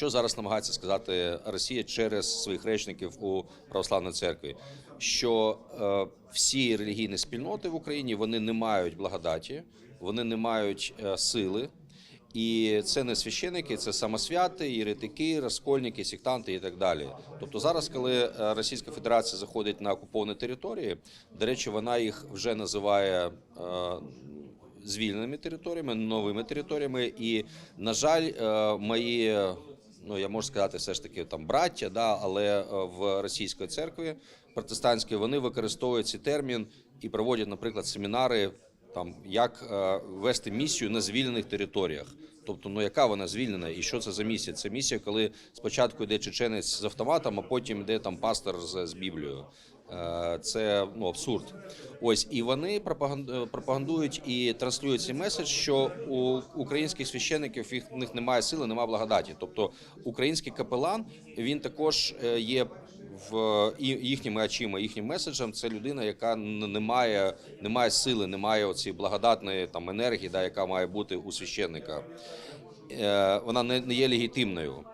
Що зараз намагається сказати Росія через своїх речників у православній церкві? Що е, всі релігійні спільноти в Україні вони не мають благодаті, вони не мають е, сили. І це не священики, це самосвяти, єретики, розкольники, сектанти і так далі. Тобто зараз, коли е, Російська Федерація заходить на окуповані території, до речі, вона їх вже називає е, звільненими територіями, новими територіями. І, на жаль, е, мої, ну я можу сказати, все ж таки там браття, да, але е, в російській церкві протестантській вони використовують цей термін і проводять, наприклад, семінари там як е, вести місію на звільнених територіях. Тобто, ну яка вона звільнена, і що це за місія? Це місія, коли спочатку йде чеченець з автоматом, а потім йде там пастор з, з Біблією. Е, Це ну абсурд. Ось і вони пропагандують і транслюють цей меседж, що у українських священиків їх в них немає сили, немає благодаті. Тобто український капелан він також е, є в їхніми очима, їхнім меседжем. Це людина, яка не має, не має сили, не має оцієї благодатної там енергії, да, яка має бути у священника. Е, Вона не є легітимною.